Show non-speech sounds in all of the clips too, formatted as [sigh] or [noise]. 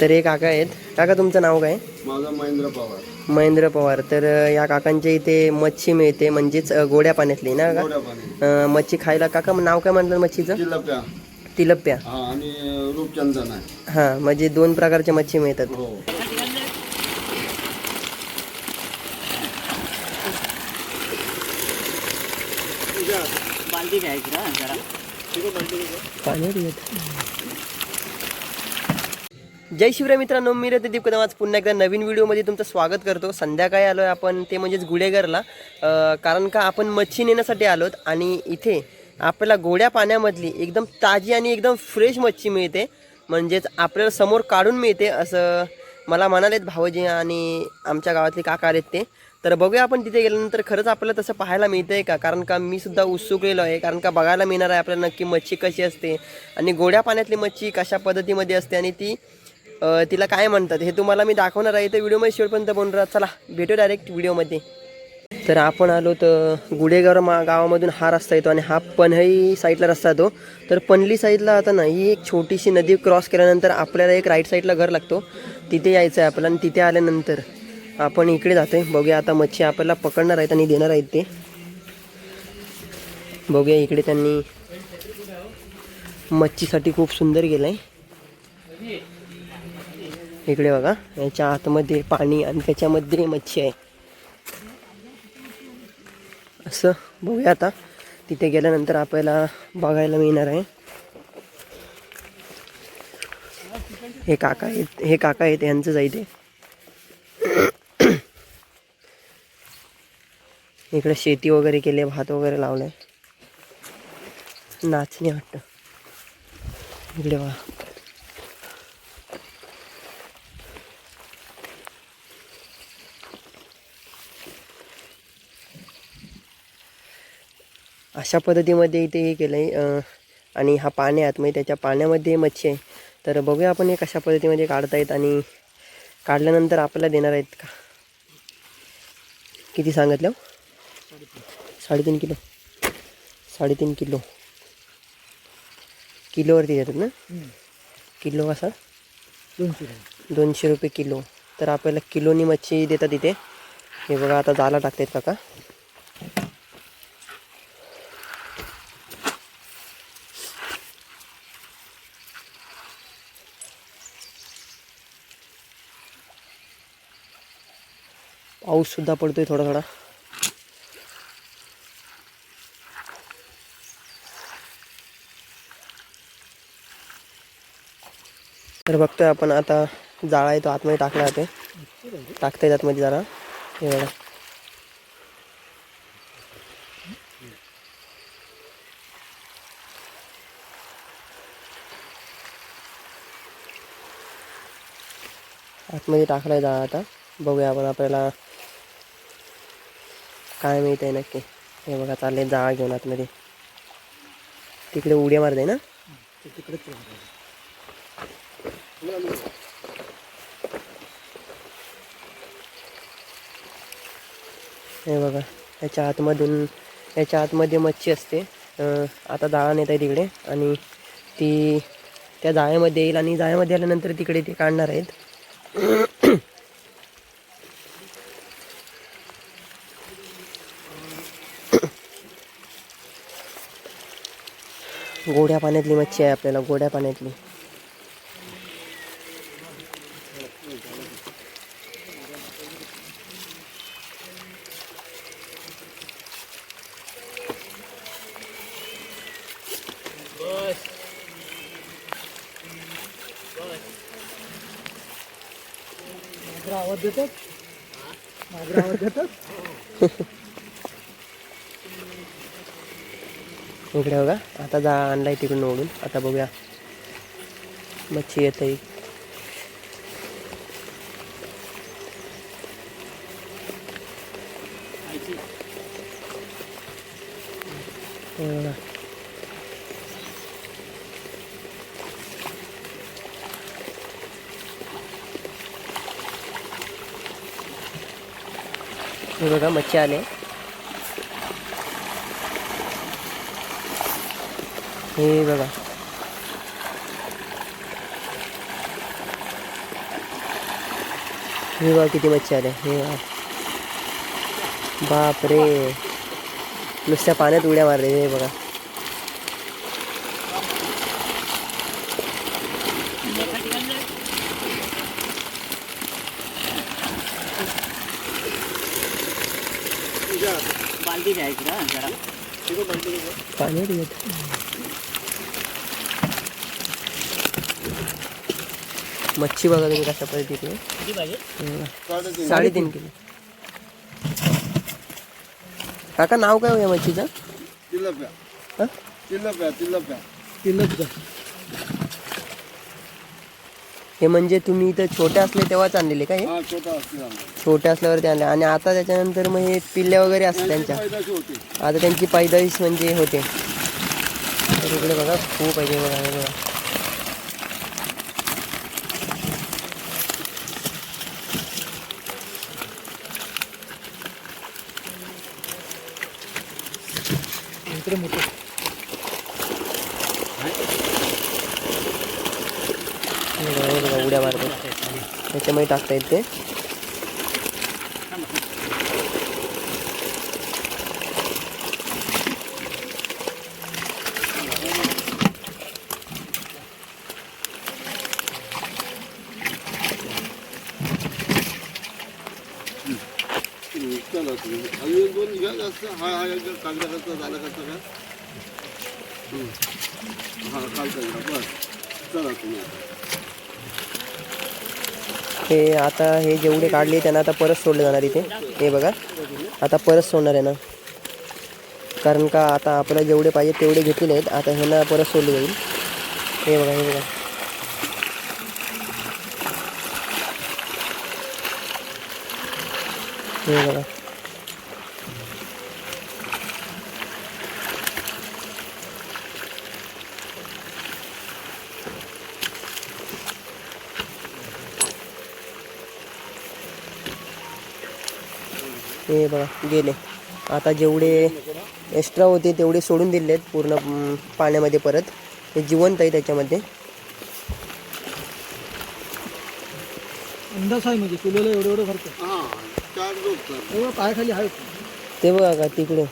तर हे काका आहेत. काका तुमचं नाव काय? माझा महेंद्र पवार. महेंद्र पवार. तर या काकांच्या इथे मच्छी मिळते म्हणजेच गोड्या पाण्यातली ना का पाणी मच्छी खायला काका नाव काय म्हटलं मच्छीचं? तिलप्या. तिलप्प्या हा आणि रूपचंदन हां म्हणजे दोन प्रकारच्या मच्छी मिळतात. हो. जय शिवराय मित्रांनो मी रते दीप कदम आज पुन्हा एकदा नवीन व्हिडिओमध्ये तुमचं स्वागत करतो. संध्याकाळी आलो आहे आपण ते म्हणजेच गुडेगरला कारण का आपण मच्छी नेण्यासाठी आलोत आणि इथे आपल्याला गोड्या पाण्यामधली एकदम ताजी आणि एकदम फ्रेश मच्छी मिळते. म्हणजेच आपल्याला समोर काढून मिळते असं मला म्हणालेत भावजी आणि आमच्या गावातले काका आहेत ते. तर बघूया आपण तिथे गेल्यानंतर खरंच आपल्याला तसं पाहायला मिळतंय का? कारण का मी सुद्धा उत्सुकलेलो आहे. कारण का बघायला मिळणार आहे आपल्याला नक्की मच्छी कशी असते आणि गोड्या पाण्यातली मच्छी कशा पद्धतीमध्ये असते आणि ती तिला काय म्हणतात हे तुम्हाला मी दाखवणार आहे. तर व्हिडिओमध्ये शेवटपर्यंत बोलून राहा. चला भेटू डायरेक्ट व्हिडिओमध्ये. तर आपण आलो तर गुडेगाव मा गावामधून हा रस्ता येतो आणि हा पन्हई साईडला रस्ता येतो. तर पनली साईडला आता ना ही एक छोटीशी नदी क्रॉस केल्यानंतर आपल्याला एक राईट साईडला घर लागतो. तिथे यायचं आहे आपल्याला आणि तिथे आल्यानंतर आपण इकडे जातो आहे बघूया आता मच्छी आपल्याला पकडणार आहेत आणि देणार आहेत ते. बघूया इकडे त्यांनी मच्छीसाठी खूप सुंदर गेलं आहे इकडे बघा याच्या आतमध्ये पाणी आणि त्याच्यामध्ये मच्छी आहे. असं बघूया आता. तिथे गेल्यानंतर आपल्याला बघायला मिळणार आहे. हे काका आहेत हे काका आहेत यांचंच आहे ते इकडे शेती वगैरे केली भात वगैरे लावलाय. नाचणी वाटतं इकडे बघा. अशा पद्धतीमध्ये इथे हे केलं आहे आणि हा पाण्यात म्हणजे त्याच्या पाण्यामध्ये मच्छी आहे. तर बघूया आपण हे कशा पद्धतीमध्ये काढतायत आणि काढल्यानंतर आपल्याला देणार आहेत का? किती सांगितलं? साडेतीन किलो. साडेतीन किलो. किलोवरती देतात ना? किलो कसा? दोनशे दोनशे रुपये किलो. तर आपल्याला किलोनी मच्छी देतात इथे. हे बघा आता जाला टाकतायत काका. पाऊससुद्धा सुद्धा पडतोय थोडा थोडा. तर बघतोय आपण आता जाळा आहे तो आतमध्ये टाकला जाते टाकता येत आतमध्ये जरा. हे बघा. आतमध्ये टाकलाय जाळा आता. बघूया आपण आपल्याला काय माहीत आहे नक्की. हे बघा चालले जाळा घेऊन आतमध्ये. तिकडे उड्या मारते ना? हे बघा याच्या आतमधून याच्या आतमध्ये मच्छी असते. आता जाळा नेत आहे तिकडे आणि ती त्या जाळ्यामध्ये येईल आणि जाळ्यामध्ये आल्यानंतर तिकडे ते काढणार आहेत. गोड्या पाण्यातली मच्छी आहे आपल्याला गोड्या पाण्यातली. आवाज देतात आवाज देतात [laughs] इकडे बघा. आता जा आणलाय तिकडून ओढून. आता बघूया. मच्छी येत आहे बघा मच्छी आले. हे बघा. हे बघा किती मच्छी आल्या हे बाप बापरे. नुसत्या पाण्यात उड्या मारले हे बघा. बाल्टी घ्यायची ना जरा. पाण्यात येत मच्छी बघा तुम्ही कशा पद्धतीने किती पाहिजे हे बघा. साडेतीन साडेतीन किलो। काका नाव काय हो या मच्छीचं? तिलप्या। हं? तिलप्या तिलप्या। किल्लत हे म्हणजे तुम्ही इथं छोटे असले तेव्हाच आणलेले का हे? हा छोटा असतील आम्हाला. छोटे असल्यावरती आणले. आणि आता त्याच्यानंतर मग हे पिल्ले वगैरे असतात त्यांच्या. पैदाशी होती. आता त्यांची पैदाईश म्हणजे होते. तर इकडे बघा खूप आहे ते बघा हे बघा. इकडे मोठं हे बघा, हे बघा उड्या मारतात. त्याच्यामुळे टाकता येते. चला तुम्ही अजून दोन घ्या जास्त हा हा कसं काय हा खालचा घ्या बस. चला तुम्ही हे आता हे जेवढे काढले त्यांना आता परत सोडले जाणार इथे. हे बघा. आता परत सोडणार आहे ना कारण का आता आपल्याला जेवढे पाहिजे तेवढे घेतलेले आहेत. आता ह्यांना परत सोडले जाईल. हे बघा हे बघा. हे बघा. हे बघा गेले. आता जेवढे एक्स्ट्रा होते तेवढे सोडून दिले आहेत पूर्ण पाण्यामध्ये परत. हे जिवंत आहे त्याच्यामध्ये. अंदाज आहे म्हणजे किलोला एवढं एवढं भरतं हा पायाखाली आहे. ते बघा का तिकडे.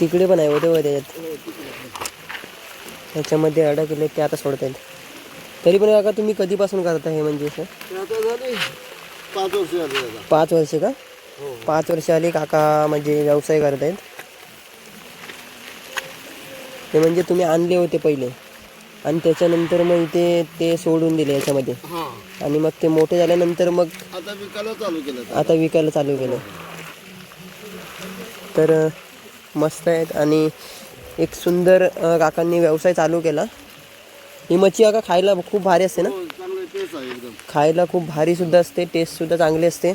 तिकडे पण आहे होते बघा त्याच्यात. त्याच्यामध्ये अडकले ते आता सोडत आहेत तरी पण काका तुम्ही कधीपासून करता हे म्हणजे ते झाले पाच वर्ष झाले आता. पाच वर्ष का? हो पाच वर्ष आली काका म्हणजे व्यवसाय करत आहेत. ते म्हणजे तुम्ही आणले होते पहिले. आणि त्याच्यानंतर मग इथे ते सोडून दिले याच्यामध्ये. हा. आणि मग ते मोठे झाल्यानंतर मग आता विकायला चालू केलं. आता विकायला चालू केलं. तर मस्त आहेत. आणि एक सुंदर काकांनी व्यवसाय चालू केला. ही मच्छी काका खायला खूप भारी असते ना? हो खायला खूप भारी सुद्धा असते टेस्ट सुद्धा चांगली असते.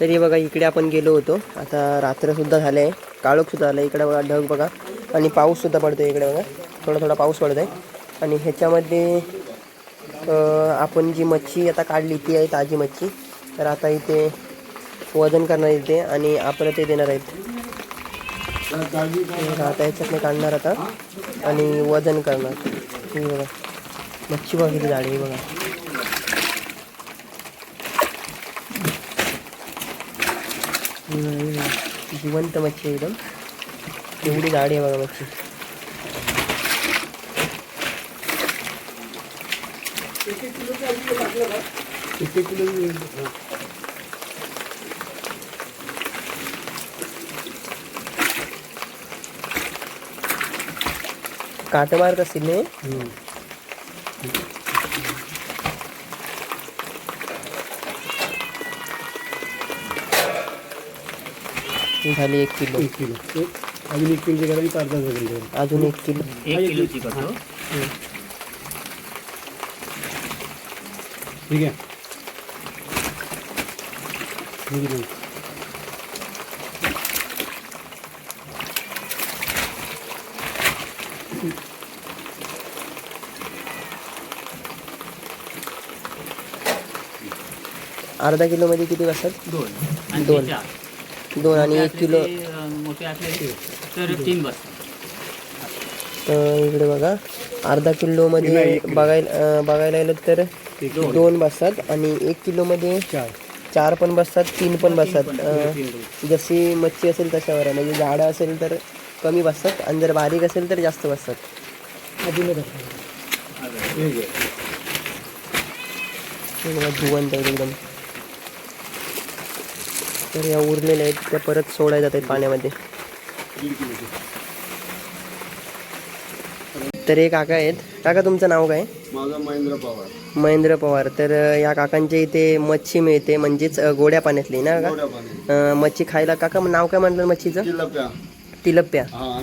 तरी बघा इकडे आपण गेलो होतो. आता रात्रसुद्धा झालं झाले आहे काळोख सुद्धा आलं इकडे बघा ढग बघा. आणि पाऊससुद्धा पडतो पडतो इकडे बघा. थोडा थोडा पाऊस पडतो आहे आणि ह्याच्यामध्ये आपण जी मच्छी आता काढली ती आहे ताजी मच्छी. तर आता इथे वजन करणार इथे आणि आपलं ते देणार आहेत. आता आता नाही काढणार आता. आणि वजन करणार. हे बघा. मच्छी बघितली किती बघा हे बघा, हे बघा. जिवंत मच्छी आहे एकदम एवढी जाडी आहे बघा मच्छी काट मारत असतील नाही झाली एक किलो. एक किलो. एक अजून एक किलो करायची अर्धा अजून एक किलो. एक किलोची करतो ठीक आहे. ठीक आहे. अर्धा किलोमध्ये किती बसतात? दोन. आणि दोन. दोन आणि एक किलो. मोठे असले तर तीन बस. तर इकडे बघा अर्धा किलोमध्ये बघायला बघायला गेलं तर दोन बसतात आणि एक किलोमध्ये चार. चार पण बसतात तीन पण बसतात. अं, जशी मच्छी असेल तशावर म्हणजे जाडं असेल तर कमी बसतात आणि जर बारीक असेल तर जास्त बसतात. हे जिवंत एकदम. तर या उरलेल्या आहेत त्या परत सोडायला जात आहेत पाण्यामध्ये. तर हे काका आहेत. काका तुमचं नाव काय? माझा महेंद्र पवार. महेंद्र पवार. तर या काकांच्या इथे मच्छी मिळते म्हणजेच गोड्या पाण्यातली ना का मच्छी खायला काका नाव काय म्हटलं मच्छीचं? हा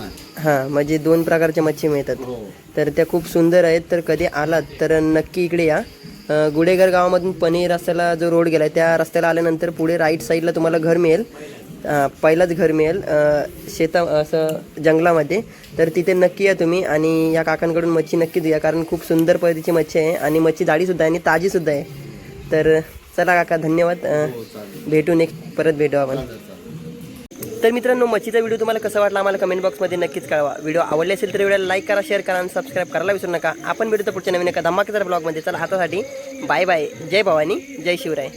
आहे. हां म्हणजे दोन प्रकारच्या मच्छी मिळतात. हो. तर त्या खूप सुंदर आहेत. तर कधी आलात तर नक्की इकडे या. अ, गुडेघर गावामधून पनी रस्त्याला जो रोड गेला आहे त्या रस्त्याला आल्यानंतर पुढे राईट साईडला तुम्हाला घर मिळेल. पहिलाच पहिलंच घर मिळेल शेता असं जंगलामध्ये. तर तिथे नक्की या तुम्ही आणि या काकांकडून मच्छी नक्की घ्या कारण खूप सुंदर पद्धतीची मच्छी आहे आणि मच्छी जाडीसुद्धा आहे आणि ताजीसुद्धा आहे. तर चला काका धन्यवाद. भेटू नेक्स्ट परत भेटू आपण. तर मित्रांनो मच्छीचा व्हिडिओ तुम्हाला कसा वाटला आम्हाला कमेंट बॉक्समध्ये नक्कीच कळवा. व्हिडिओ आवडले असेल तर व्हिडिओला लाईक करा शेअर करा आणि सबस्क्राईब करायला विसरू नका. आपण भेटू तर पुढच्या नवीन एका धमाकेदार ब्लॉगमध्ये चला आतासाठी बाय बाय जय भवानी जय शिवराय.